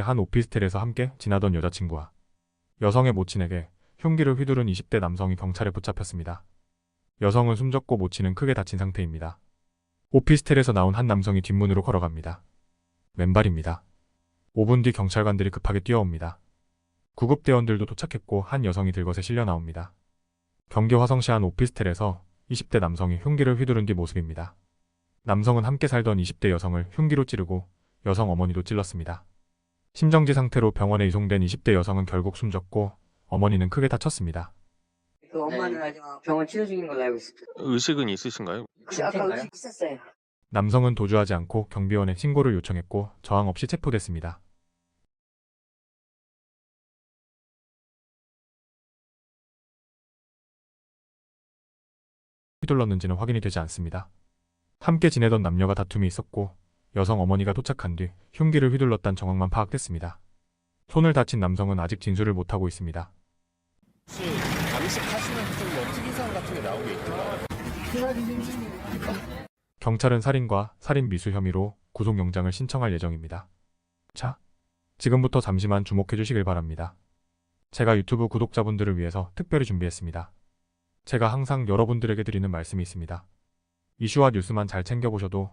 한 오피스텔에서 함께 지나던 여자친구와 여성의 모친에게 흉기를 휘두른 20대 남성이 경찰에 붙잡혔습니다. 여성은 숨졌고 모친은 크게 다친 상태입니다. 오피스텔에서 나온 한 남성이 뒷문으로 걸어갑니다. 맨발입니다. 5분 뒤 경찰관들이 급하게 뛰어옵니다. 구급대원들도 도착했고 한 여성이 들것에 실려 나옵니다. 경기 화성시 한 오피스텔에서 20대 남성이 흉기를 휘두른 뒤 모습입니다. 남성은 함께 살던 20대 여성을 흉기로 찌르고 여성 어머니도 찔렀습니다. 심정지 상태로 병원에 이송된 20대 여성은 결국 숨졌고 어머니는 크게 다쳤습니다. 그 엄마는 아직 병원 치료 중인 걸로 알고 있습니다. 의식은 있으신가요? 그 아까 의식 있었어요. 남성은 도주하지 않고 경비원에 신고를 요청했고 저항 없이 체포됐습니다. 휘둘렀는지는 확인이 되지 않습니다. 함께 지내던 남녀가 다툼이 있었고 여성 어머니가 도착한 뒤 흉기를 휘둘렀다는 정황만 파악됐습니다. 손을 다친 남성은 아직 진술을 못하고 있습니다. 혹시 잠시 하시는 좀뭐 특이사항 같은 게 나오고 있던가요? 경찰은 살인과 살인 미수 혐의로 구속영장을 신청할 예정입니다. 자, 지금부터 잠시만 주목해 주시길 바랍니다. 제가 유튜브 구독자분들을 위해서 특별히 준비했습니다. 제가 항상 여러분들에게 드리는 말씀이 있습니다. 이슈와 뉴스만 잘 챙겨보셔도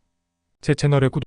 제 채널에 구독